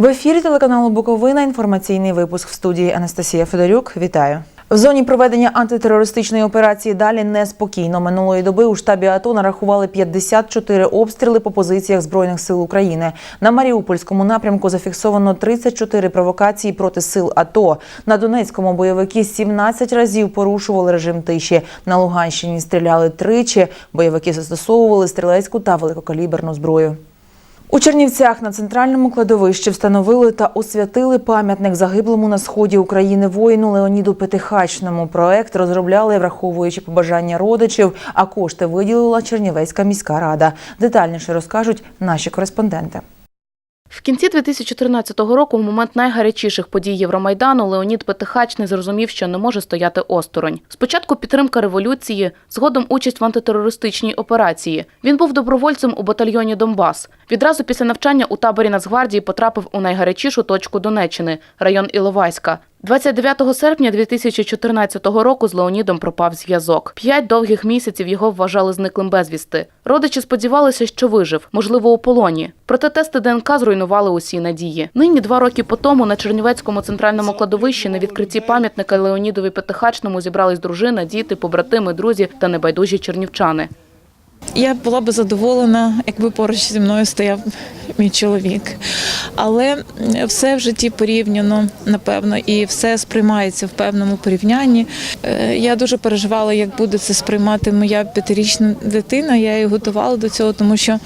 В ефірі телеканалу Буковина інформаційний випуск в студії Анастасія Федорюк. Вітаю. В зоні проведення антитерористичної операції далі неспокійно. Минулої доби у штабі АТО нарахували 54 обстріли по позиціях збройних сил України. На Маріупольському напрямку зафіксовано 34 провокації проти сил АТО. На Донецькому бойовики 17 разів порушували режим тиші. На Луганщині стріляли тричі. Бойовики застосовували стрілецьку та великокаліберну зброю. У Чернівцях на центральному кладовищі встановили та освятили пам'ятник загиблому на сході України воїну Леоніду Петихачному. Проект розробляли, враховуючи побажання родичів, а кошти виділила Чернівецька міська рада. Детальніше розкажуть наші кореспонденти. В кінці 2014 року, в момент найгарячіших подій Євромайдану, Леонід Петихач не зрозумів, що не може стояти осторонь. Спочатку підтримка революції, згодом участь в антитерористичній операції. Він був добровольцем у батальйоні Донбас. Відразу після навчання у таборі Нацгвардії потрапив у найгарячішу точку Донеччини район Іловайська. 29 серпня 2014 року з Леонідом пропав зв'язок. П'ять довгих місяців його вважали зниклим безвісти. Родичі сподівалися, що вижив, можливо, у полоні. Проте тести ДНК зруйнували усі надії. Нині два роки по тому на Чернівецькому центральному кладовищі на відкритті пам'ятника Леонідові Петихачному зібрались дружина, діти, побратими, друзі та небайдужі чернівчани. Я була би задоволена, якби поруч зі мною стояв мій чоловік. Але все в житті порівняно, напевно, і все сприймається в певному порівнянні. Е, Я дуже переживала, як буде це сприймати моя п'ятирічна дитина. Я її готувала до цього, тому що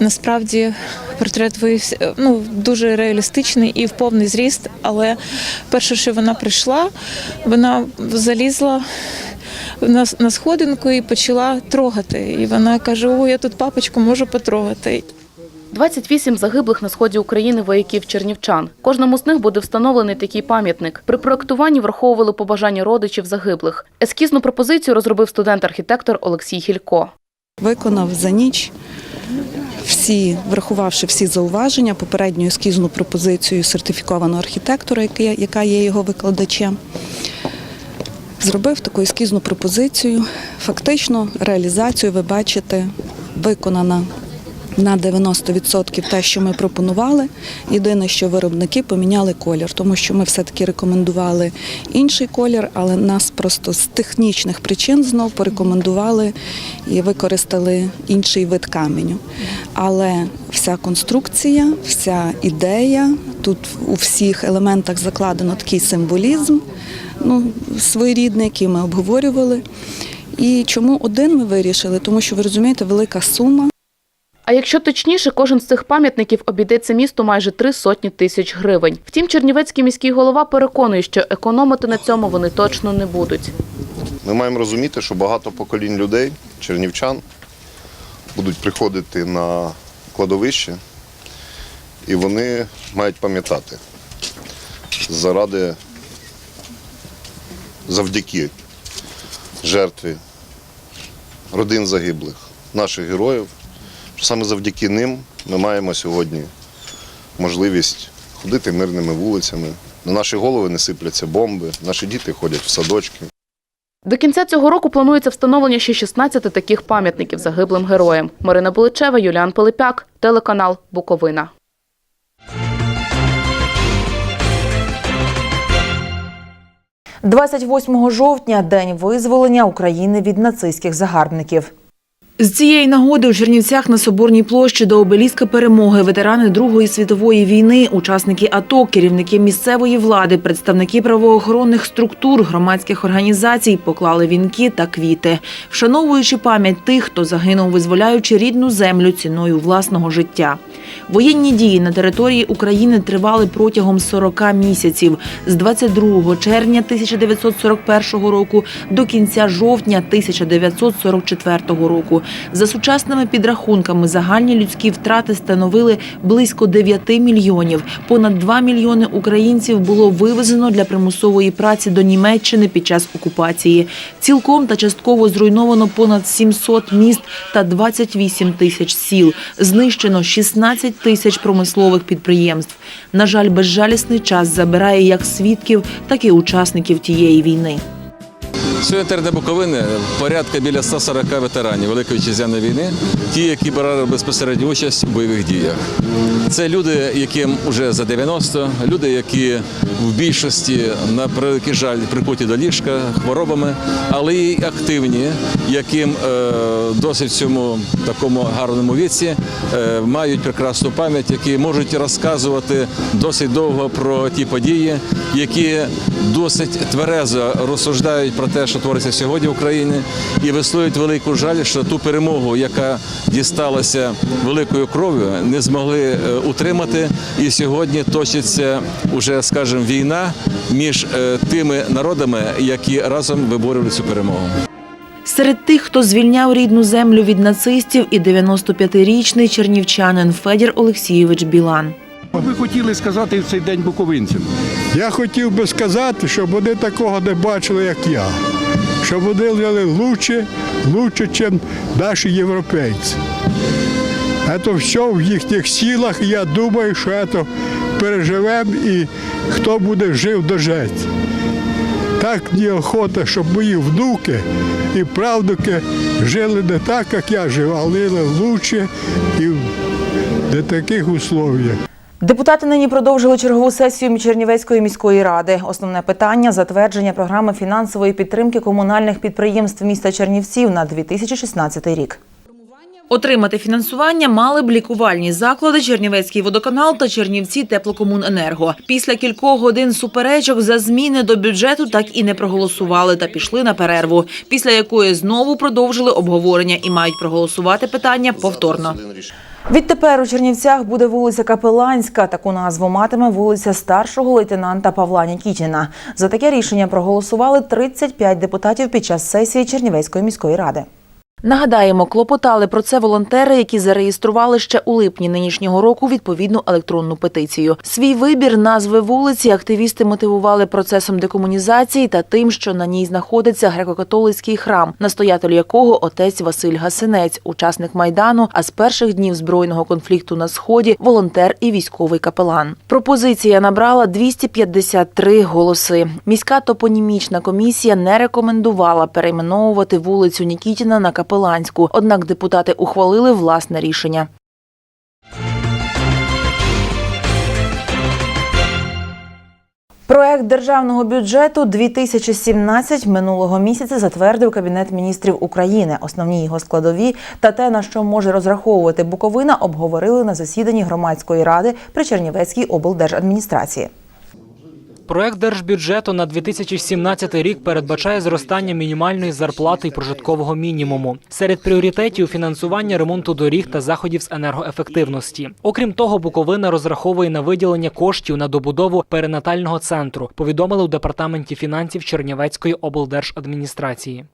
насправді портрет виявився ну, дуже реалістичний і в повний зріст. Але перше, що вона прийшла, вона залізла на, на сходинку і почала трогати. І вона каже: О, я тут папочку можу потрогати. 28 загиблих на сході України вояків чернівчан. Кожному з них буде встановлений такий пам'ятник. При проектуванні враховували побажання родичів загиблих. Ескізну пропозицію розробив студент-архітектор Олексій Хілько. виконав за ніч. Всі, врахувавши всі зауваження, попередню ескізну пропозицію сертифікованого архітектора, яка- є його викладачем, зробив таку ескізну пропозицію. Фактично, реалізацію ви бачите виконана на 90% те, що ми пропонували. Єдине, що виробники поміняли колір, тому що ми все-таки рекомендували інший колір, але нас просто з технічних причин знов порекомендували і використали інший вид каменю. Але вся конструкція, вся ідея, тут у всіх елементах закладено такий символізм, ну, своєрідний, який ми обговорювали. І чому один ми вирішили? Тому що ви розумієте, велика сума. А якщо точніше, кожен з цих пам'ятників обійдеться місту майже три сотні тисяч гривень. Втім, Чернівецький міський голова переконує, що економити на цьому вони точно не будуть. Ми маємо розуміти, що багато поколінь людей, чернівчан, будуть приходити на кладовище, і вони мають пам'ятати заради завдяки жертві родин загиблих, наших героїв, саме завдяки ним ми маємо сьогодні можливість ходити мирними вулицями. На наші голови не сипляться бомби, наші діти ходять в садочки. До кінця цього року планується встановлення ще 16 таких пам'ятників загиблим героям. Марина Буличева, Юліан Пилипяк, телеканал Буковина. – 28 жовтня – день визволення України від нацистських загарбників. З цієї нагоди у Чернівцях на Соборній площі до обеліска перемоги ветерани Другої світової війни, учасники АТО, керівники місцевої влади, представники правоохоронних структур, громадських організацій поклали вінки та квіти, вшановуючи пам'ять тих, хто загинув, визволяючи рідну землю ціною власного життя. Воєнні дії на території України тривали протягом 40 місяців з 22 червня 1941 року до кінця жовтня 1944 року. За сучасними підрахунками загальні людські втрати становили близько 9 мільйонів. Понад 2 мільйони українців було вивезено для примусової праці до Німеччини під час окупації. Цілком та частково зруйновано понад 700 міст та 28 тисяч сіл. Знищено 16 тисяч промислових підприємств. На жаль, безжалісний час забирає як свідків, так і учасників тієї війни. Сьогодні на Буковини порядка біля 140 ветеранів Великої Вітчизняної війни, ті, які брали безпосередню участь у бойових діях. Це люди, яким вже за 90, люди, які в більшості на превеликий жаль прикуті до ліжка хворобами, але й активні, яким е, досить в цьому такому гарному віці е, мають прекрасну пам'ять, які можуть розказувати досить довго про ті події, які досить тверезо розсуждають про те, що твориться сьогодні в Україні, і висловлюють велику жаль, що ту перемогу, яка дісталася великою кров'ю, не змогли е, утримати. І сьогодні точиться уже, скажімо, війна між е, тими народами, які разом виборювали цю перемогу. Серед тих, хто звільняв рідну землю від нацистів, і 95-річний чернівчанин Федір Олексійович Білан. Що ви хотіли сказати в цей день буковинцям? Я хотів би сказати, щоб вони такого не бачили, як я. Щоб вони жили лучше, лучше, ніж наші європейці. Це все в їхніх силах, і я думаю, що це переживемо і хто буде жив дожити. Так мені охота, щоб мої внуки і правнуки жили не так, як я жив, а жили лучше і в таких условиях. Депутати нині продовжили чергову сесію Чернівецької міської ради. Основне питання затвердження програми фінансової підтримки комунальних підприємств міста Чернівців на 2016 рік. Отримати фінансування мали б лікувальні заклади Чернівецький водоканал та Чернівці теплокомуненерго. Після кількох годин суперечок за зміни до бюджету так і не проголосували та пішли на перерву, після якої знову продовжили обговорення і мають проголосувати питання повторно. Відтепер у Чернівцях буде вулиця Капеланська. Таку назву матиме вулиця старшого лейтенанта Павла Нікітіна. За таке рішення проголосували 35 депутатів під час сесії Чернівецької міської ради. Нагадаємо, клопотали про це волонтери, які зареєстрували ще у липні нинішнього року відповідну електронну петицію. Свій вибір назви вулиці активісти мотивували процесом декомунізації та тим, що на ній знаходиться греко-католицький храм, настоятель якого отець Василь Гасинець, учасник майдану, а з перших днів збройного конфлікту на сході волонтер і військовий капелан. Пропозиція набрала 253 голоси. Міська топонімічна комісія не рекомендувала перейменовувати вулицю Нікітіна на Капеланську. Однак депутати ухвалили власне рішення. Проект державного бюджету 2017 минулого місяця затвердив Кабінет міністрів України. Основні його складові та те, на що може розраховувати Буковина, обговорили на засіданні громадської ради при Чернівецькій облдержадміністрації. Проект держбюджету на 2017 рік передбачає зростання мінімальної зарплати і прожиткового мінімуму. Серед пріоритетів фінансування ремонту доріг та заходів з енергоефективності. Окрім того, Буковина розраховує на виділення коштів на добудову перинатального центру. Повідомили у департаменті фінансів Чернівецької облдержадміністрації.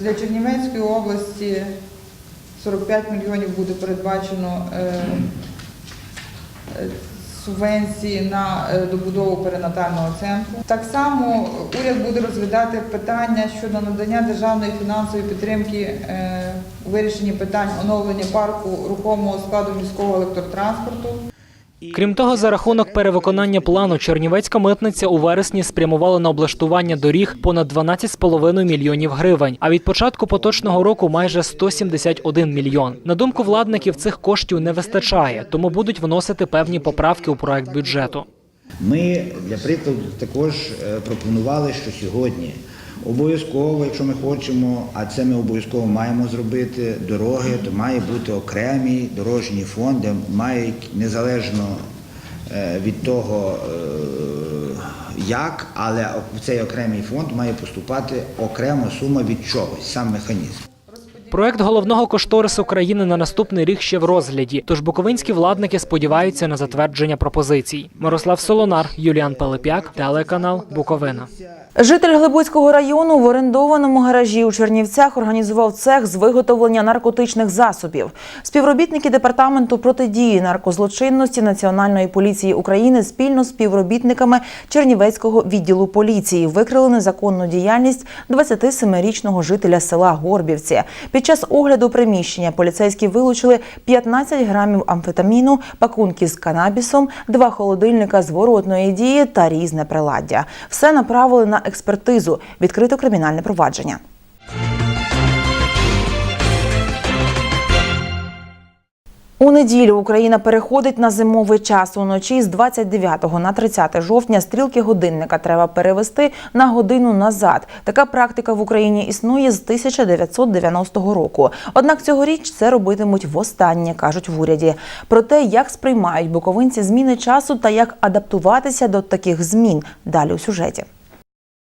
Для Чернівецької області 45 мільйонів буде передбачено е, е, субвенції на е, добудову перинатального центру. Так само уряд буде розглядати питання щодо надання державної фінансової підтримки е, у вирішенні питань оновлення парку рухомого складу міського електротранспорту. Крім того, за рахунок перевиконання плану Чернівецька митниця у вересні спрямувала на облаштування доріг понад 12,5 мільйонів гривень. А від початку поточного року майже 171 мільйон. На думку владників, цих коштів не вистачає, тому будуть вносити певні поправки у проект бюджету. Ми для прикладу також е, пропонували, що сьогодні обов'язково, якщо ми хочемо, а це ми обов'язково маємо зробити дороги, то має бути окремий дорожній фонд, де має незалежно е, від того, е, як, але в цей окремий фонд має поступати окрема сума від чогось, сам механізм. Проект головного кошторису країни на наступний рік ще в розгляді. Тож буковинські владники сподіваються на затвердження пропозицій. Мирослав Солонар, Юліан Пилипяк, телеканал Буковина. Житель Глибоцького району в орендованому гаражі у Чернівцях організував цех з виготовлення наркотичних засобів. Співробітники департаменту протидії наркозлочинності Національної поліції України спільно з співробітниками Чернівецького відділу поліції викрили незаконну діяльність 27-річного жителя села Горбівці. Під час огляду приміщення поліцейські вилучили 15 грамів амфетаміну, пакунки з канабісом, два холодильника зворотної дії та різне приладдя. Все направили на експертизу. Відкрито кримінальне провадження. У неділю Україна переходить на зимовий час. Уночі з 29 на 30 жовтня стрілки годинника треба перевести на годину назад. Така практика в Україні існує з 1990 року. Однак цьогоріч це робитимуть востаннє, кажуть в уряді. Про те, як сприймають буковинці зміни часу та як адаптуватися до таких змін. Далі у сюжеті.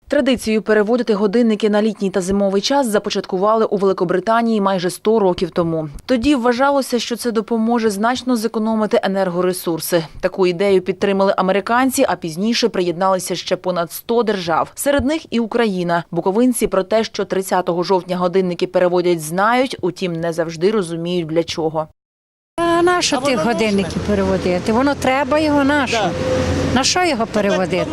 Традицію переводити годинники на літній та зимовий час започаткували у Великобританії майже 100 років тому. Тоді вважалося, що це допоможе значно зекономити енергоресурси. Таку ідею підтримали американці, а пізніше приєдналися ще понад 100 держав. Серед них і Україна. Буковинці про те, що 30 жовтня годинники переводять, знають, утім не завжди розуміють для чого. А на що тих годинників переводити? Воно треба його на що? На що його переводити?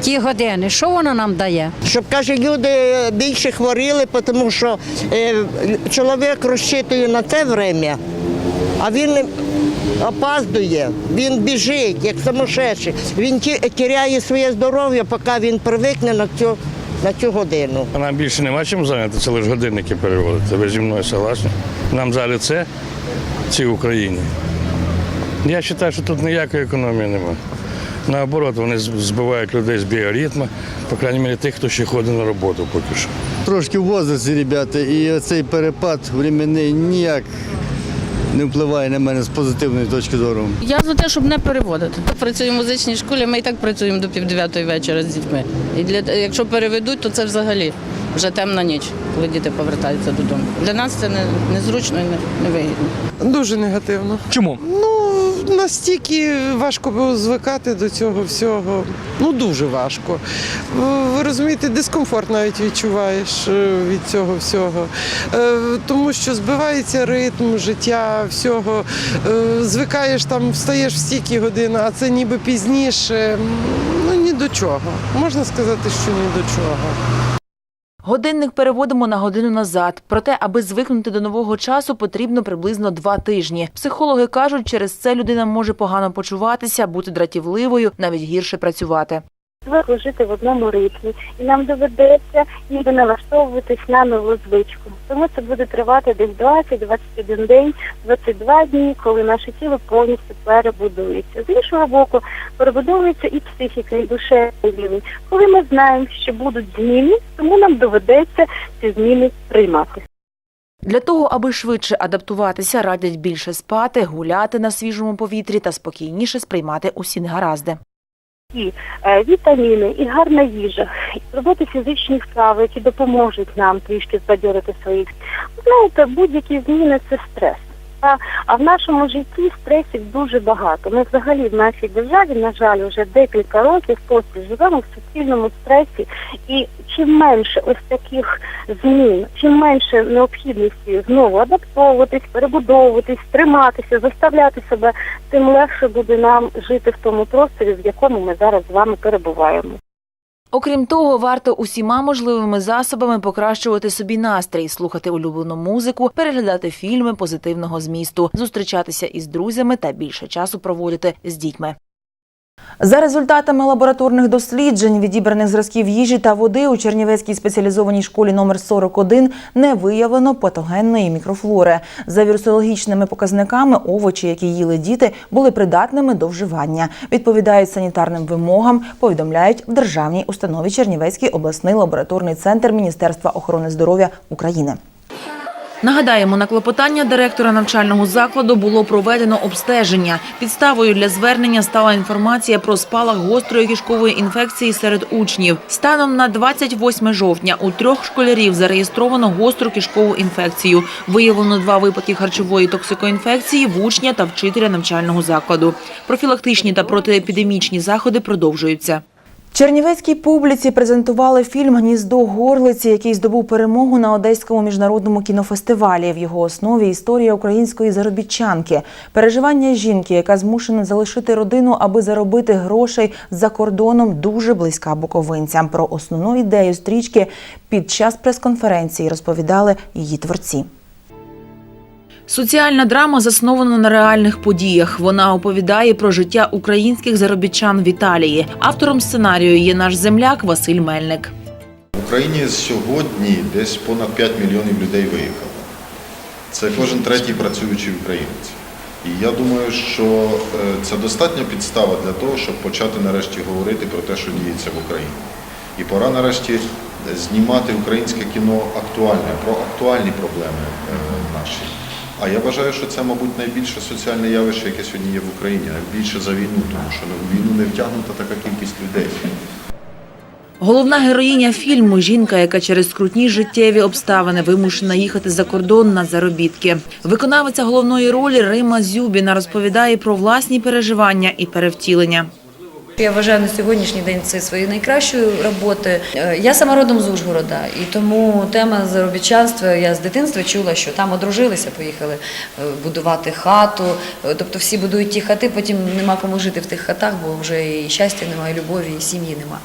Ті години, що воно нам дає? Щоб каже, люди більше хворіли, тому що е, чоловік розчитує на те время, а він опаздує, він біжить, як самошедший. Він ті- тіряє своє здоров'я, поки він привикне на цю, на цю годину. Нам більше нема чим зайнятися, лише годинники переводити. Ви зі мною согласні? Нам взяли це, цій Україні. Я вважаю, що тут ніякої економії немає. Наоборот, вони збивають людей з біоритму, по крайній мірі тих, хто ще ходить на роботу поки що. Трошки в возрасті, ребята, і цей перепад временний ніяк не впливає на мене з позитивної точки зору. Я за те, щоб не переводити. Працюю в музичній школі, ми і так працюємо до пів дев'ятої вечора з дітьми. І для якщо переведуть, то це взагалі вже темна ніч, коли діти повертаються додому. Для нас це не, незручно і не, невигідно. Дуже негативно. Чому? Ну, настільки важко було звикати до цього всього. Ну, дуже важко. Ви- Ви розумієте, дискомфорт навіть відчуваєш е, від цього всього. Е, Тому що збивається ритм життя, всього. Е, Звикаєш там, встаєш в стільки годин, а це ніби пізніше. Ну, ні до чого. Можна сказати, що ні до чого. Годинник переводимо на годину назад. Проте, аби звикнути до нового часу, потрібно приблизно два тижні. Психологи кажуть, через це людина може погано почуватися, бути дратівливою, навіть гірше працювати. Звикли жити в одному ритмі, і нам доведеться ніби налаштовуватись на нову звичку. Тому це буде тривати десь 20-21 день, 22 дні, коли наше тіло повністю перебудується. З іншого боку, перебудовується і психіка, і душевний рівень. Коли ми знаємо, що будуть зміни, тому нам доведеться ці зміни приймати. Для того, аби швидше адаптуватися, радять більше спати, гуляти на свіжому повітрі та спокійніше сприймати усі негаразди. І е, вітаміни, і гарна їжа, і робити фізичні вправи, які допоможуть нам трішки збадьорити своїх. Знаєте, будь-які зміни це стрес. А, в нашому житті стресів дуже багато. Ми взагалі в нашій державі, на жаль, вже декілька років поспіль живемо в суцільному стресі. І чим менше ось таких змін, чим менше необхідності знову адаптовуватись, перебудовуватись, триматися, заставляти себе, тим легше буде нам жити в тому просторі, в якому ми зараз з вами перебуваємо. Окрім того, варто усіма можливими засобами покращувати собі настрій, слухати улюблену музику, переглядати фільми позитивного змісту, зустрічатися із друзями та більше часу проводити з дітьми. За результатами лабораторних досліджень відібраних зразків їжі та води у Чернівецькій спеціалізованій школі номер 41 не виявлено патогенної мікрофлори. За вірусологічними показниками овочі, які їли діти, були придатними до вживання. Відповідають санітарним вимогам, повідомляють в державній установі Чернівецький обласний лабораторний центр Міністерства охорони здоров'я України. Нагадаємо, на клопотання директора навчального закладу було проведено обстеження. Підставою для звернення стала інформація про спалах гострої кишкової інфекції серед учнів. Станом на 28 жовтня у трьох школярів зареєстровано гостру кишкову інфекцію. Виявлено два випадки харчової токсикоінфекції в учня та вчителя навчального закладу. Профілактичні та протиепідемічні заходи продовжуються. Чернівецькій публіці презентували фільм Гніздо горлиці, який здобув перемогу на Одеському міжнародному кінофестивалі. В його основі історія української заробітчанки, переживання жінки, яка змушена залишити родину, аби заробити грошей за кордоном, дуже близька буковинцям. Про основну ідею стрічки під час прес-конференції розповідали її творці. Соціальна драма заснована на реальних подіях. Вона оповідає про життя українських заробітчан в Італії. Автором сценарію є наш земляк Василь Мельник. В Україні сьогодні десь понад 5 мільйонів людей виїхало. Це кожен третій працюючий українець. І я думаю, що е, це достатня підстава для того, щоб почати нарешті говорити про те, що діється в Україні. І пора нарешті знімати українське кіно актуальне, про актуальні проблеми е, наші. А я вважаю, що це, мабуть, найбільше соціальне явище, яке сьогодні є в Україні, найбільше за війну, тому що в війну не втягнута така кількість людей. Головна героїня фільму жінка, яка через скрутні життєві обставини вимушена їхати за кордон на заробітки. Виконавиця головної ролі Рима Зюбіна розповідає про власні переживання і перевтілення. Я вважаю на сьогоднішній день це своєю найкращою роботи. Е, Я сама родом з Ужгорода, і тому тема заробітчанства я з дитинства чула, що там одружилися, поїхали е, будувати хату. Е, Тобто всі будують ті хати, потім нема кому жити в тих хатах, бо вже і щастя немає, і любові, і сім'ї нема.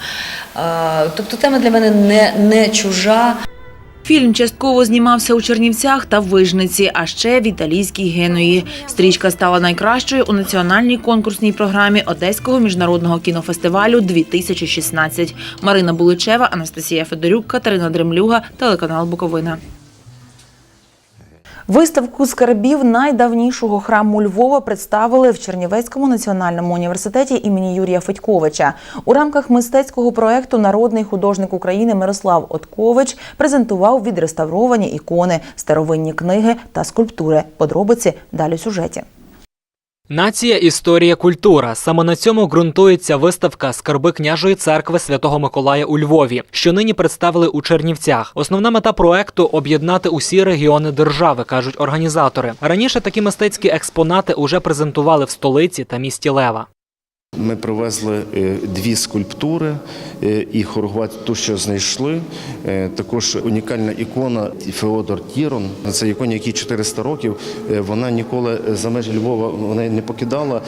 Тобто тема для мене не, не чужа. Фільм частково знімався у Чернівцях та Вижниці, а ще в італійській Генуї. Стрічка стала найкращою у національній конкурсній програмі Одеського міжнародного кінофестивалю 2016. Марина Буличева, Анастасія Федорюк, Катерина Дремлюга, телеканал Буковина. Виставку скарбів найдавнішого храму Львова представили в Чернівецькому національному університеті імені Юрія Федьковича. У рамках мистецького проекту народний художник України Мирослав Откович презентував відреставровані ікони, старовинні книги та скульптури. Подробиці далі в сюжеті. Нація, історія, культура. Саме на цьому ґрунтується виставка Скарби княжої церкви Святого Миколая у Львові, що нині представили у Чернівцях. Основна мета проекту об'єднати усі регіони держави, кажуть організатори. Раніше такі мистецькі експонати уже презентували в столиці та місті Лева. Ми привезли е, дві скульптури е, і хорогвать ту, що знайшли. Е, Також унікальна ікона Феодор Тірон. Це іконі, якій 400 років. Вона ніколи за межі Львова вона не покидала.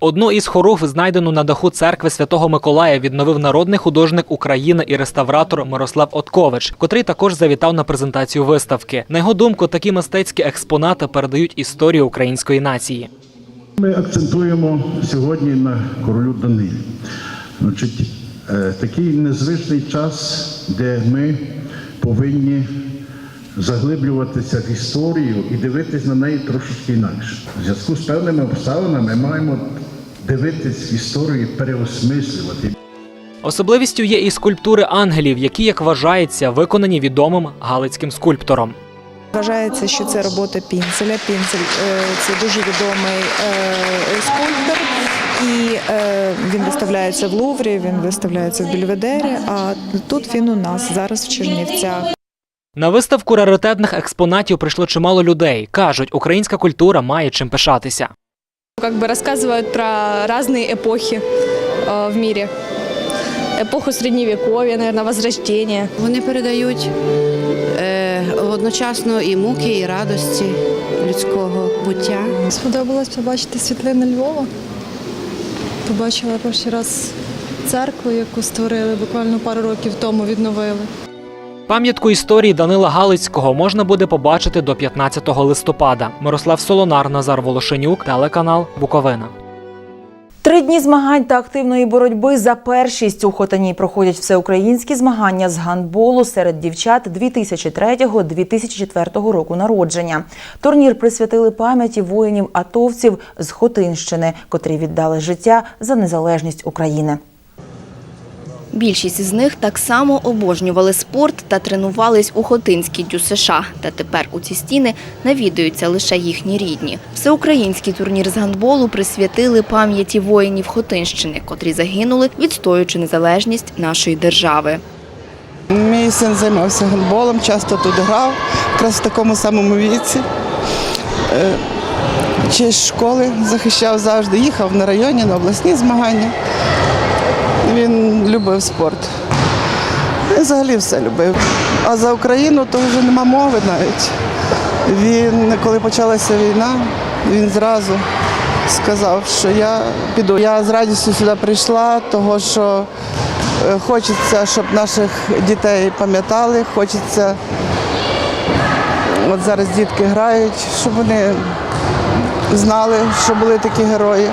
Одну із хоругв, знайдену на даху церкви Святого Миколая, відновив народний художник України і реставратор Мирослав Откович, котрий також завітав на презентацію виставки. На його думку, такі мистецькі експонати передають історію української нації. Ми акцентуємо сьогодні на королю Данилі. Значить, е, такий незвичний час, де ми повинні заглиблюватися в історію і дивитись на неї трошечки інакше. В зв'язку з певними обставинами ми маємо дивитись в історію переосмислювати. Особливістю є і скульптури ангелів, які, як вважається, виконані відомим галицьким скульптором. Вважається, що це робота пінцеля. Пінцель е, це дуже відомий е, скульптор, і е, він виставляється в Луврі, він виставляється в Бельведері, а тут він у нас зараз в Чернівцях. На виставку раритетних експонатів прийшло чимало людей. кажуть, українська культура має чим пишатися. как бы рассказывают про разные эпохи э, в мире. Эпоху Средневековья, наверное, Возрождения. Вони передають е, одночасно і муки, і радості людського буття. Сподобалось побачити світлини Львова. Побачила перший раз церкву, яку створили буквально пару років тому відновили. Пам'ятку історії Данила Галицького можна буде побачити до 15 листопада. Мирослав Солонар, Назар Волошенюк, телеканал Буковина. Три дні змагань та активної боротьби за першість у Хотані проходять всеукраїнські змагання з гандболу серед дівчат 2003-2004 року народження. Турнір присвятили пам'яті воїнів-атовців з Хотинщини, котрі віддали життя за незалежність України. Більшість з них так само обожнювали спорт та тренувались у Хотинській ДЮСШ. Та тепер у ці стіни навідуються лише їхні рідні. Всеукраїнський турнір з гандболу присвятили пам'яті воїнів Хотинщини, котрі загинули, відстоюючи незалежність нашої держави. Мій син займався гандболом, часто тут грав, якраз в такому самому віці. Е, Честь школи захищав завжди, їхав на районі, на обласні змагання. Він любив спорт. І взагалі все любив. А за Україну то вже нема мови навіть. Він, коли почалася війна, він зразу сказав, що я піду. Я з радістю сюди прийшла, того що е, хочеться, щоб наших дітей пам'ятали, хочеться, от зараз дітки грають, щоб вони знали, що були такі герої.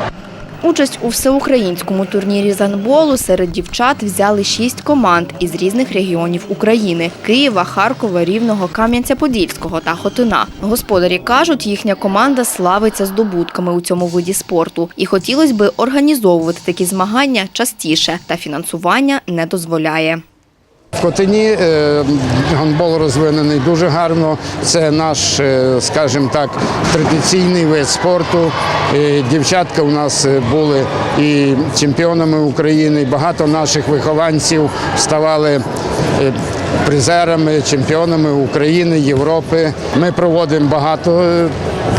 Участь у всеукраїнському турнірі з гандболу серед дівчат взяли шість команд із різних регіонів України: Києва, Харкова, Рівного, Кам'янця-Подільського та Хотина. Господарі кажуть, їхня команда славиться здобутками у цьому виді спорту, і хотілося би організовувати такі змагання частіше, та фінансування не дозволяє. В Котині е, гандбол розвинений дуже гарно. Це наш, е, скажімо так, традиційний вид спорту. Е, Дівчатка у нас були і чемпіонами України. Багато наших вихованців ставали призерами, чемпіонами України, Європи. Ми проводимо багато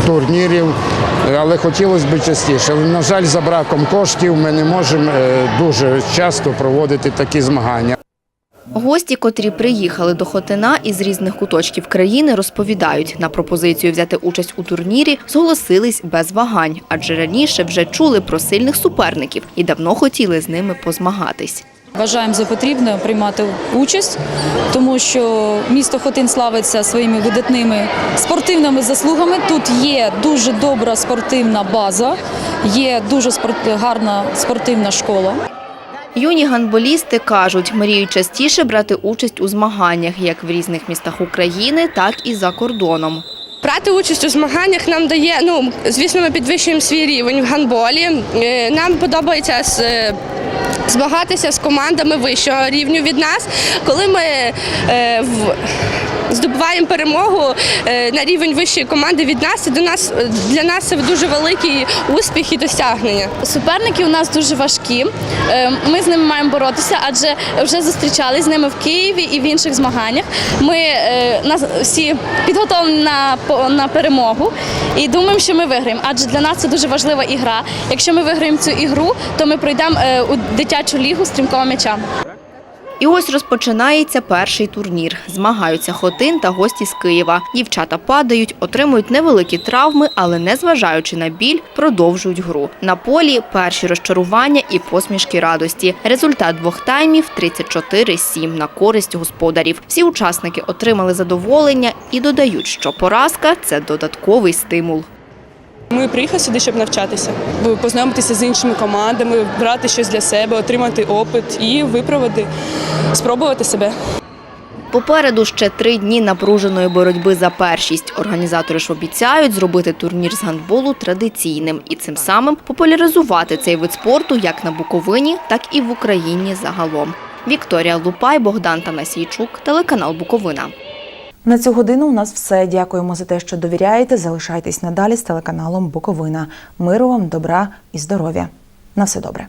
турнірів, але хотілося б частіше. Але, на жаль, за браком коштів ми не можемо дуже часто проводити такі змагання. Гості, котрі приїхали до Хотина із різних куточків країни, розповідають, на пропозицію взяти участь у турнірі зголосились без вагань, адже раніше вже чули про сильних суперників і давно хотіли з ними позмагатись. Вважаємо за потрібне приймати участь, тому що місто Хотин славиться своїми видатними спортивними заслугами. Тут є дуже добра спортивна база, є дуже гарна спортивна школа. Юні гандболісти кажуть, мріють частіше брати участь у змаганнях як в різних містах України, так і за кордоном. Брати участь у змаганнях нам дає, ну звісно, ми підвищуємо свій рівень в гандболі. Е, Нам подобається е, Змагатися з командами вищого рівню від нас, коли ми е, в, здобуваємо перемогу е, на рівень вищої команди від нас, до нас для нас це дуже великий успіх і досягнення. Суперники у нас дуже важкі. Е, Ми з ними маємо боротися, адже вже зустрічались з ними в Києві і в інших змаганнях. Ми е, нас всі підготовлені на, на перемогу і думаємо, що ми виграємо. Адже для нас це дуже важлива ігра. Якщо ми виграємо цю ігру, то ми пройдемо у дитячу лігу стрімкого м'яча. І ось розпочинається перший турнір. Змагаються Хотин та гості з Києва. Дівчата падають, отримують невеликі травми, але незважаючи на біль, продовжують гру. На полі перші розчарування і посмішки радості. Результат двох таймів 34-7 на користь господарів. Всі учасники отримали задоволення і додають, що поразка це додатковий стимул. Ми приїхали сюди, щоб навчатися, познайомитися з іншими командами, брати щось для себе, отримати опит і виправити, спробувати себе. Попереду ще три дні напруженої боротьби за першість. Організатори ж обіцяють зробити турнір з гандболу традиційним і цим самим популяризувати цей вид спорту як на Буковині, так і в Україні загалом. Вікторія Лупай, Богдан Танасійчук, телеканал Буковина. На цю годину у нас все. Дякуємо за те, що довіряєте. Залишайтесь надалі з телеканалом Буковина. Миру вам, добра і здоров'я. На все добре.